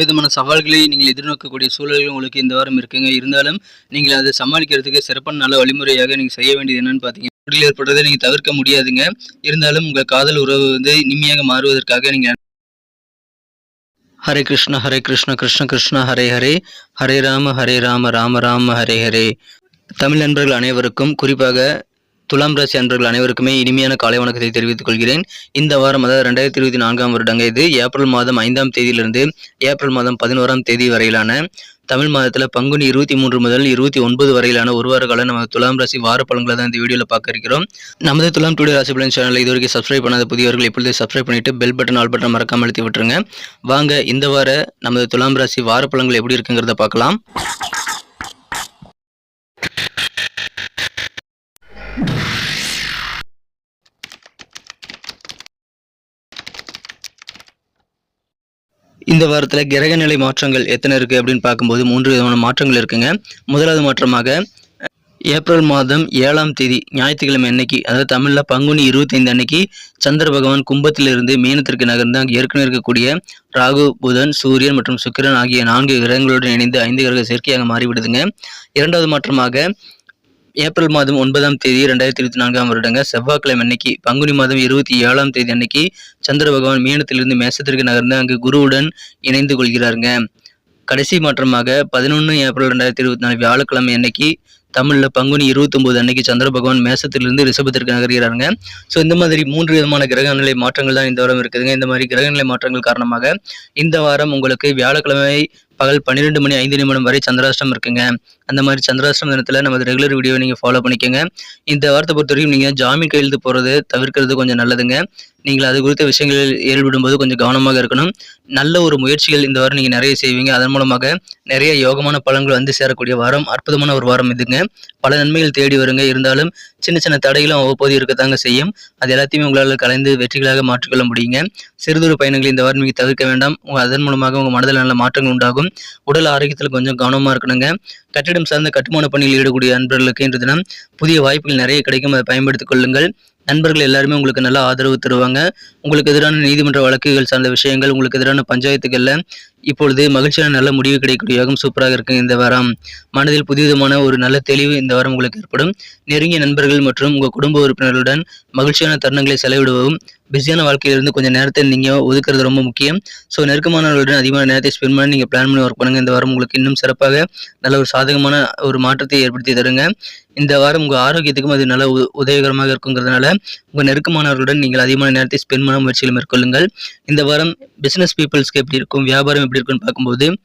விதமான சவால்களை நீங்கள் எதிர்நோக்கக்கூடிய சூழல்கள் உங்களுக்கு இந்த வாரம் இருக்குங்க. இருந்தாலும் நீங்கள் அதை சமாளிக்கிறதுக்கு சிறப்பான நல்ல வழிமுறையாக நீங்கள் செய்ய வேண்டியது என்னன்னு பார்த்தீங்கன்னா உடலில் ஏற்படுறதை நீங்கள் தவிர்க்க முடியாதுங்க. இருந்தாலும் உங்கள் காதல் உறவு வந்து இனிமையாக மாறுவதற்காக நீங்கள் ஹரே கிருஷ்ண ஹரே கிருஷ்ண கிருஷ்ண கிருஷ்ண ஹரே ஹரே. ஹரே ராம ஹரே ராம ராம ராம ஹரே ஹரே. தமிழ் நண்பர்கள் அனைவருக்கும் குறிப்பாக துலாம் ராசி அன்பர்கள் அனைவருக்குமே இனிமையான காலை வணக்கத்தை தெரிவித்துக் கொள்கிறேன். இந்த வாரம் அதாவது ரெண்டாயிரத்தி இருபத்தி நான்காம் வருடங்க இது ஏப்ரல் மாதம் ஐந்தாம் தேதியிலிருந்து ஏப்ரல் மாதம் பதினோராம் தேதி வரையிலான தமிழ் மாதத்தில் பங்குனி இருபத்தி மூன்று முதல் இருபத்தி ஒன்பது வரையிலான ஒரு வார காலம் நம்ம துலாம் ராசி வார பலன்களை தான் இந்த வீடியோவில் பார்க்க இருக்கிறோம். நமது துலாம் டுடே ராசி பலன் சேனலை இதுவரைக்கும் சப்ஸ்கிரைப் பண்ணாத புதியவர்கள் இப்பொழுதே சப்ஸ்கிரைப் பண்ணிட்டு பெல் பட்டன் ஆல் பட்டன் மறக்காம அழுத்தி விட்டுருங்க. வாங்க இந்த வார நமது துலாம் ராசி வார பலன்கள் எப்படி இருக்குங்கிறத பார்க்கலாம். இந்த வாரத்தில் கிரக நிலை மாற்றங்கள் எத்தனை இருக்குது அப்படின்னு பார்க்கும்போது மூன்று விதமான மாற்றங்கள் இருக்குங்க. முதலாவது மாற்றமாக ஏப்ரல் மாதம் ஏழாம் தேதி ஞாயிற்றுக்கிழமை அன்னைக்கு அதாவது தமிழில் பங்குனி இருபத்தைந்து அன்னைக்கு சந்திர பகவான் கும்பத்திலிருந்து மீனத்திற்கு நகர்ந்து அங்கே ஏற்கனவே இருக்கக்கூடிய ராகு புதன் சூரியன் மற்றும் சுக்கிரன் ஆகிய நான்கு கிரகங்களுடன் இணைந்து ஐந்து கிரக சேர்க்கையாக மாறிவிடுதுங்க. இரண்டாவது மாற்றமாக ஏப்ரல் மாதம் ஒன்பதாம் தேதி ரெண்டாயிரத்தி இருபத்தி நான்காம் வருடங்க செவ்வாய்க்கிழமை அன்னைக்கு பங்குனி மாதம் இருபத்தி ஏழாம் தேதி அன்னைக்கு சந்திர பகவான் மீனத்திலிருந்து மேசத்திற்கு நகர்ந்து அங்கு குருவுடன் இணைந்து கொள்கிறாருங்க. கடைசி மாற்றமாக பதினொன்று ஏப்ரல் ரெண்டாயிரத்தி இருபத்தி நாலு வியாழக்கிழமை அன்னைக்கு தமிழில் பங்குனி இருபத்தொம்போது அன்னைக்கு சந்திர பகவான் மேசத்திலிருந்து ரிஷபத்திற்கு நகர்கிறாருங்க. ஸோ இந்த மாதிரி மூன்று விதமான கிரகநிலை மாற்றங்கள் தான் இந்த வாரம் இருக்குதுங்க. இந்த மாதிரி கிரகநிலை மாற்றங்கள் காரணமாக இந்த வாரம் உங்களுக்கு வியாழக்கிழமை பகல் பன்னிரெண்டு மணி ஐந்து நிமிடம் வரை சந்திராஷ்டம் இருக்குங்க. அந்த மாதிரி சந்திராஷ்டம் தினத்தில் நமது ரெகுலர் வீடியோவை நீங்கள் ஃபாலோ பண்ணிக்கோங்க. இந்த வாரத்தை பொறுத்த வரைக்கும் நீங்கள் ஜாமீன் கையெழுத்து போகிறது தவிர்க்கிறது கொஞ்சம் நல்லதுங்க. நீங்கள் அது குறித்த விஷயங்களில் ஏற்படும்போது கொஞ்சம் கவனமாக இருக்கணும். நல்ல ஒரு முயற்சிகள் இந்த வாரம் நீங்கள் நிறைய செய்வீங்க. அதன் மூலமாக நிறைய யோகமான பலன்கள் வந்து சேரக்கூடிய வாரம் அற்புதமான ஒரு வாரம் இதுங்க. பல நன்மைகள் தேடி வருங்க. இருந்தாலும் சின்ன சின்ன தடைகளும் அவ்வப்போது இருக்கத்தாங்க செய்யும். அது எல்லாத்தையுமே உங்களால் கலைந்து வெற்றிகளாக மாற்றிக்கொள்ள முடியுங்க. சிறுதொரு பயணங்களை இந்த வாரம் நீங்கள் தவிர்க்க வேண்டாம். அதன் மூலமாக உங்கள் மனதில் நல்ல மாற்றங்கள் உண்டாகும். உடல் ஆரோக்கியத்தில் கொஞ்சம் கவனமாக இருக்கணுங்க. கட்டிடம் சார்ந்த கட்டுமான பணியில் ஈடுபடக்கூடிய அன்பர்களுக்கு இன்று தினம் புதிய வாய்ப்புகள் நிறைய கிடைக்கும். அதை பயன்படுத்திக் கொள்ளுங்கள். நண்பர்கள் எல்லாருமே உங்களுக்கு நல்ல ஆதரவு தருவாங்க. உங்களுக்கு எதிரான நீதிமன்ற வழக்குகள் சார்ந்த விஷயங்கள் உங்களுக்கு எதிரான பஞ்சாயத்துகளில் இப்பொழுது மகிழ்ச்சியான நல்ல முடிவு கிடைக்கக்கூடிய யோகம் சூப்பராக இருக்கு இந்த வாரம். மனதில் புதுவிதமான ஒரு நல்ல தெளிவு இந்த வாரம் உங்களுக்கு ஏற்படும். நெருங்கிய நண்பர்கள் மற்றும் உங்கள் குடும்ப உறுப்பினர்களுடன் மகிழ்ச்சியான தருணங்களை செலவிடுவதும் பிஸியான வாழ்க்கையிலிருந்து கொஞ்சம் நேரத்தை நீங்கள் ஒதுக்குறது ரொம்ப முக்கியம். ஸோ நெருக்கமானவர்களுடன் அதிகமான நேரத்தை ஸ்பெண்ட் பண்ணி நீங்கள் பிளான் பண்ணி ஒர்க் பண்ணுங்கள் இந்த வாரம் உங்களுக்கு இன்னும் சிறப்பாக நல்ல ஒரு சாதகமான ஒரு மாற்றத்தை ஏற்படுத்தி தருங்க. இந்த வாரம் உங்கள் ஆரோக்கியத்துக்கும் அது நல்ல உ- உதவிகரமாக இருக்குங்கிறதுனால உங்கள் நெருக்கமானவர்களுடன் நீங்கள் அதிகமான நேரத்தை ஸ்பெண்ட் பண்ண முயற்சிகளை மேற்கொள்ளுங்கள். இந்த வாரம் பிஸ்னஸ் பீப்புள்ஸ்க்கு எப்படி இருக்கும்? வியாபாரம் எப்படி இருக்குன்னு பார்க்கும்போது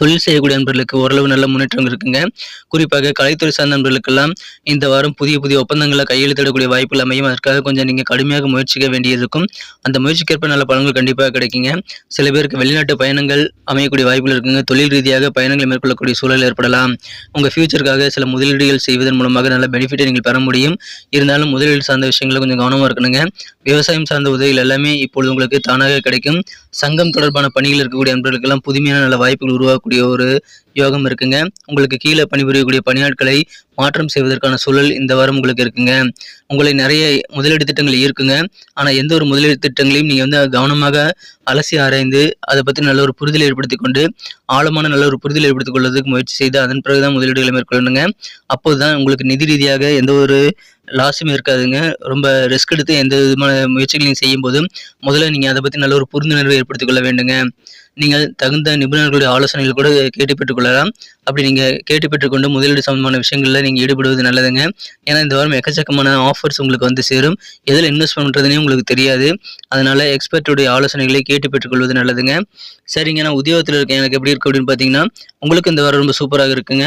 தொழில் செய்யக்கூடிய நண்பர்களுக்கு ஓரளவு நல்ல முன்னேற்றம் இருக்குங்க. குறிப்பாக கலைத்துறை சார்ந்த நண்பர்களுக்கெல்லாம் இந்த வாரம் புதிய புதிய ஒப்பந்தங்களை கையெழுத்திடக்கூடிய வாய்ப்புகள் அமையும். அதற்காக கொஞ்சம் நீங்கள் கடுமையாக முயற்சிக்க வேண்டியது இருக்கும். அந்த முயற்சிக்கேற்ப நல்ல பலன்கள் கண்டிப்பாக கிடைக்குங்க. சில பேருக்கு வெளிநாட்டு பயணங்கள் அமையக்கூடிய வாய்ப்புகள் இருக்குங்க. தொழில் ரீதியாக பயணங்களை மேற்கொள்ளக்கூடிய சூழல் ஏற்படலாம். உங்கள் ஃபியூச்சருக்காக சில முதலீடுகள் செய்வதன் மூலமாக நல்ல பெனிஃபிட்டை நீங்கள் பெற முடியும். இருந்தாலும் முதலீடு சார்ந்த விஷயங்களை கொஞ்சம் கவனமாக இருக்கணுங்க. விவசாயம் சார்ந்த உதவிகள் எல்லாமே இப்பொழுது உங்களுக்கு தானாக கிடைக்கும். சங்கம் தொடர்பான பணிகள் இருக்கக்கூடிய நண்பர்களுக்கெல்லாம் புதுமையான நல்ல வாய்ப்புகள் உருவாக்கக்கூடிய ஒரு யோகம் இருக்குங்க. உங்களுக்கு கீழே பணிபுரியக்கூடிய பணியாட்களை மாற்றம் செய்வதற்கான சூழல் இந்த வாரம் உங்களுக்கு இருக்குங்க. உங்களை நிறைய முதலீடு திட்டங்கள் இருக்குங்க. ஆனால் எந்த ஒரு முதலீடு திட்டங்களையும் நீங்கள் வந்து கவனமாக அலசி ஆராய்ந்து அதை பற்றி நல்ல ஒரு புரிதல் ஏற்படுத்தி கொண்டு ஆழமான நல்ல ஒரு புரிதல் ஏற்படுத்திக் கொள்வதற்கு முயற்சி செய்து அதன் பிறகு தான் முதலீடுகளை மேற்கொள்ளணுங்க. அப்போது தான் உங்களுக்கு நிதி ரீதியாக எந்த ஒரு லாஸுமே இருக்காதுங்க. ரொம்ப ரிஸ்க் எடுத்து எந்த விதமான முயற்சிகளையும் செய்யும் போதும் முதல்ல நீங்கள் அதை பற்றி நல்ல ஒரு புரிந்துணர்வை ஏற்படுத்திக் கொள்ள வேண்டுங்க. நீங்கள் தகுந்த நிபுணர்களுடைய ஆலோசனைகள் கூட கேட்டு பெற்றுக்கொள்ளலாம். அப்படி நீங்கள் கேட்டு பெற்றுக்கொண்டு முதலீடு சம்பந்தமான விஷயங்களில் நீங்கள் ஈடுபடுவது நல்லதுங்க. ஏன்னா இந்த வாரம் எக்கச்சக்கமான ஆஃபர்ஸ் உங்களுக்கு வந்து சேரும். எதில் இன்வெஸ்ட் பண்ணுறதுனே உங்களுக்கு தெரியாது. அதனால் எக்ஸ்பர்ட்டுடைய ஆலோசனைகளை கேட்டு பெற்றுக்கொள்வது நல்லதுங்க. சரிங்க நான் உத்தியோகத்தில் இருக்கேன். எனக்கு எப்படி இருக்கு அப்படின்னு பார்த்தீங்கன்னா உங்களுக்கு இந்த வாரம் ரொம்ப சூப்பராக இருக்குங்க.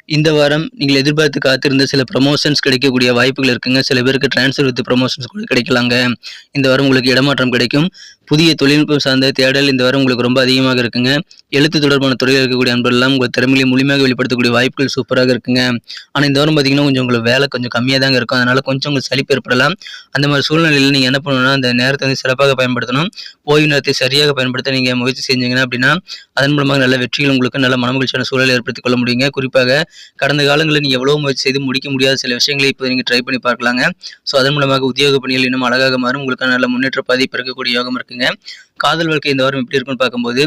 இந்த வாரம் நீங்கள் எதிர்பார்த்து காத்திருந்த சில ப்ரமோஷன்ஸ் கிடைக்கக்கூடிய வாய்ப்புகள் இருக்குங்க. சில பேருக்கு ட்ரான்ஸ்ஃபர் வித் ப்ரமோஷன்ஸ் கூட கிடைக்கலாங்க. இந்த வாரம் உங்களுக்கு இடமாற்றம் கிடைக்கும். புதிய தொழில்நுட்பம் சார்ந்த தேடல் இந்த வாரம் உங்களுக்கு ரொம்ப அதிகமாக இருக்குங்க. எழுத்து தொடர்பான துறையில் இருக்கக்கூடிய அன்பெல்லாம் உங்கள் திறமையை முழுமையாக வெளிப்படுத்தக்கூடிய வாய்ப்புகள் சூப்பராக இருக்குங்க. ஆனால் இந்த வாரம் பார்த்தீங்கன்னா கொஞ்சம் உங்களுக்கு வேலை கொஞ்சம் கம்மியாக தாங்க இருக்கும். அதனால் கொஞ்சம் உங்களுக்கு சலிப்பு ஏற்படலாம். அந்த மாதிரி சூழ்நிலையில் நீங்கள் என்ன பண்ணணும்னா அந்த நேரத்தை வந்து சிறப்பாக பயன்படுத்தணும். ஓய்வு நேரத்தை சரியாக பயன்படுத்த நீங்கள் முயற்சி செஞ்சீங்கன்னா அப்படின்னா அதன் மூலமாக நல்ல வெற்றிகள் உங்களுக்கு நல்ல மனமகிழ்ச்சியான சூழலை ஏற்படுத்திக் கொள்ள முடியுங்க. குறிப்பாக கடந்த காலங்களில் நீங்கள் எவ்வளோ முயற்சி செய்து முடிக்க முடியாத சில விஷயங்களை இப்போ நீங்கள் ட்ரை பண்ணி பார்க்கலாங்க. ஸோ அதன் மூலமாக உத்தியோக பணிகள் இன்னும் அழகாக மாறும். உங்களுக்கான நல்ல முன்னேற்ற பாதை பிறக்கக்கூடிய யோகம் இருக்குங்க. காதல் வாழ்க்கை இந்த வாரம் எப்படி இருக்குன்னு பார்க்கும்போது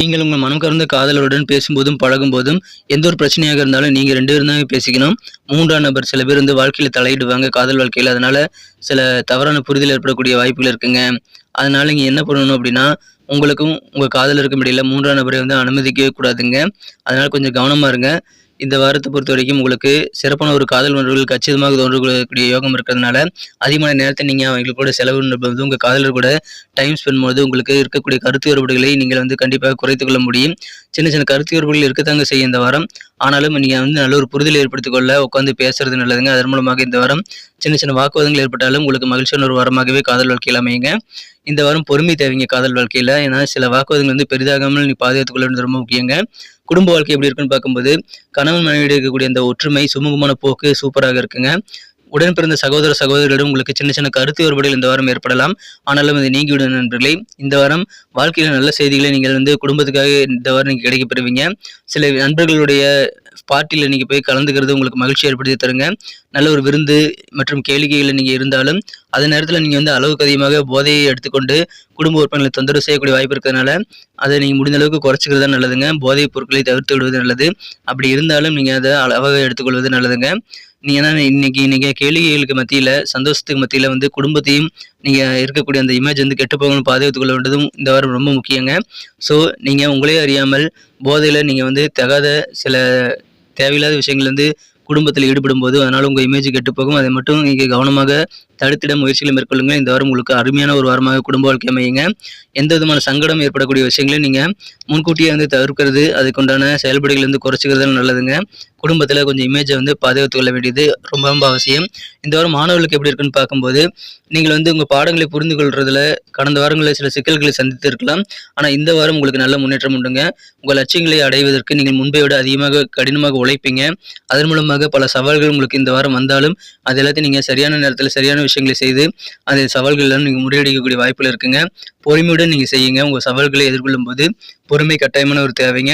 நீங்கள் உங்கள் மனம் கறந்த காதலருடன் பேசும்போதும் பழகும்போதும் எந்த ஒரு பிரச்சனையாக இருந்தாலும் நீங்கள் ரெண்டு பேரும் தான் பேசிக்கணும். மூன்றாம் நபர் சில பேர் வந்து வாழ்க்கையில் தலையிடுவாங்க காதல் வாழ்க்கையில். அதனால சில தவறான புரிதல் ஏற்படக்கூடிய வாய்ப்புகள் இருக்குங்க. அதனால நீங்கள் என்ன பண்ணணும் அப்படின்னா உங்களுக்கும் உங்கள் காதலருக்கும் இடையில் மூன்றாம் நபரை வந்து அனுமதிக்கவே கூடாதுங்க. அதனால் கொஞ்சம் கவனமாக இருங்க. இந்த வாரத்தை பொறுத்த வரைக்கும் உங்களுக்கு சிறப்பான ஒரு காதல் உணர்வுகள் கச்சிதமாக தோன்றக்கூடிய யோகம் இருக்கிறதுனால அதிகமான நேரத்தை நீங்கள் அவங்களுக்கு கூட செலவு பண்ணும்போது உங்கள் காதலர் கூட டைம் ஸ்பெண்ட் பண்ணும்போது உங்களுக்கு இருக்கக்கூடிய கருத்து வேறுபாடுகளை நீங்கள் வந்து கண்டிப்பாக குறைத்து கொள்ள முடியும். சின்ன சின்ன கருத்து வேறுபாடுகள் இருக்கத்தாங்க செய்யும் இந்த வாரம். ஆனாலும் நீங்கள் வந்து நல்ல ஒரு புரிதல் ஏற்படுத்திக் கொள்ள உட்காந்து பேசுறது நல்லதுங்க. அதன் மூலமாக இந்த வாரம் சின்ன சின்ன வாக்குவாதங்கள் ஏற்பட்டாலும் உங்களுக்கு மகிழ்ச்சியான ஒரு வாரமாகவே காதல் வாழ்க்கையில் அமையுங்க. இந்த வாரம் பொறுமை தேவைங்க காதல் வாழ்க்கையில். ஏன்னா சில வாக்குவாதங்கள் வந்து பெரிதாகாமல் நீ பாதுகாத்துக் கொள்ள ரொம்ப முக்கியங்க. குடும்ப வாழ்க்கை எப்படி இருக்குன்னு பார்க்கும்போது கணவன் மனைவியிட இருக்கக்கூடிய அந்த ஒற்றுமை சுமூகமான போக்கு சூப்பராக இருக்குங்க. உடன் பிறந்த சகோதர சகோதரிகளிடம் உங்களுக்கு சின்ன சின்ன கருத்து வேறுபாடுகள் இந்த வாரம் ஏற்படலாம். ஆனாலும் அது நீங்கிவிடும் நண்பர்களே. இந்த வாரம் வாழ்க்கையில் நல்ல செய்திகளை நீங்கள் வந்து குடும்பத்துக்காக இந்த வாரம் நீங்கள் கிடைக்கப்பெறுவீங்க சில நண்பர்களுடைய பார்ட்டியில் நீங்கள் போய் கலந்துக்கிறது உங்களுக்கு மகிழ்ச்சி ஏற்படுத்தி தருங்க. நல்ல ஒரு விருந்து மற்றும் கேளிக்கைகளில் நீங்கள் இருந்தாலும் அதே நேரத்தில் நீங்கள் வந்து அளவுக்கு அதிகமாக போதையை எடுத்துக்கொண்டு குடும்ப உறுப்பினர்களை தொந்தரவு செய்யக்கூடிய வாய்ப்பு இருக்கிறதுனால அதை நீங்கள் முடிந்த அளவுக்கு குறைச்சிக்கிறது தான் நல்லதுங்க. போதைப் பொருட்களை தவிர்த்து விடுவது நல்லது. அப்படி இருந்தாலும் நீங்கள் அதை அளவாக எடுத்துக்கொள்வது நல்லதுங்க. நீங்கள் ஏன்னா இன்னைக்கு நீங்கள் கேளிகைகளுக்கு மத்தியில் சந்தோஷத்துக்கு மத்தியில் வந்து குடும்பத்தையும் நீங்கள் இருக்கக்கூடிய அந்த இமேஜ் வந்து கெட்டு போகணும் பாதுகாத்துக் கொள்ள வேண்டியதும் இந்த வாரம் ரொம்ப முக்கியங்க. ஸோ நீங்கள் உங்களே அறியாமல் போதையில் நீங்கள் வந்து தகாத சில தேவையில்லாத விஷயங்கள் வந்து குடும்பத்தில் ஈடுபடும் போது அதனால் உங்கள் இமேஜ் கெட்டு போகும். அதை மட்டும் நீங்கள் கவனமாக தடுத்திட முயற்சிகளை மேற்கொள்ளுங்கள் இந்த வாரம் உங்களுக்கு அருமையான ஒரு வாரமாக குடும்ப வாழ்க்கை அமையுங்க. எந்த விதமான சங்கடம் ஏற்படக்கூடிய விஷயங்களையும் நீங்கள் முன்கூட்டியே வந்து தவிர்க்கிறது அதுக்குண்டான செயல்பாடுகள் வந்து குறைச்சிக்கிறது நல்லதுங்க. குடும்பத்தில் கொஞ்சம் இமேஜை வந்து பாதுகாத்து கொள்ள வேண்டியது ரொம்ப ரொம்ப அவசியம். இந்த வாரம் மாணவர்களுக்கு எப்படி இருக்குன்னு பார்க்கும்போது நீங்கள் வந்து உங்கள் பாடங்களை புரிந்து கொள்றதுல கடந்த வாரங்களில் சில சிக்கல்களை சந்தித்து இருக்கலாம் ஆனால் இந்த வாரம் உங்களுக்கு நல்ல முன்னேற்றம் உண்டுங்க. உங்கள் லட்சியங்களை அடைவதற்கு நீங்கள் முன்பை விட அதிகமாக கடினமாக உழைப்பீங்க. அதன் மூலமாக பல சவால்கள் உங்களுக்கு இந்த வாரம் வந்தாலும் அது எல்லாத்தையும் நீங்கள் சரியான நேரத்தில் சரியான விஷயங்களை செய்து அந்த சவால்களெல்லாம் நீங்கள் முறியடிக்கக்கூடிய வாய்ப்பில் இருக்குங்க. பொறுமையுடன் நீங்கள் செய்யுங்க. உங்கள் சவால்களை எதிர்கொள்ளும் போது பொறுமை கட்டாயமான ஒரு தேவைங்க.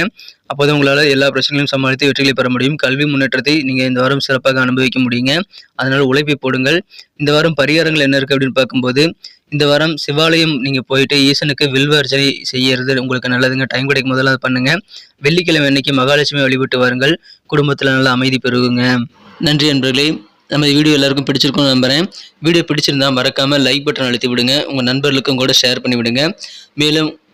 அப்போதான் உங்களால் எல்லா பிரச்சனைகளையும் சமாளித்து வெற்றிகளை பெற முடியும். கல்வி முன்னேற்றத்தை நீங்கள் இந்த வாரம் சிறப்பாக அனுபவிக்க முடியுங்க. அதனால் உழைப்பை போடுங்கள். இந்த வாரம் பரிகாரங்கள் என்ன இருக்குது அப்படின்னு பார்க்கும்போது இந்த வாரம் சிவாலயம் நீங்கள் போயிட்டு ஈசனுக்கு வில்வ செய்யறது உங்களுக்கு நல்லதுங்க. டைம் கிடைக்கும் முதல்ல அதை பண்ணுங்க. வெள்ளிக்கிழமை அன்னைக்கு மகாலட்சுமி வழிபட்டு வாருங்கள். குடும்பத்தில் நல்ல அமைதி பெருகுங்க. நன்றி நண்பர்களே நம்ம வீடியோ எல்லாருக்கும் பிடிச்சிருக்கும்னு நம்புகிறேன் வீடியோ பிடிச்சிருந்தா மறக்காமல் லைக் பட்டன் அழுத்தி விடுங்க. உங்கள் நண்பர்களுக்கும் கூட ஷேர் பண்ணி விடுங்க. மேலும்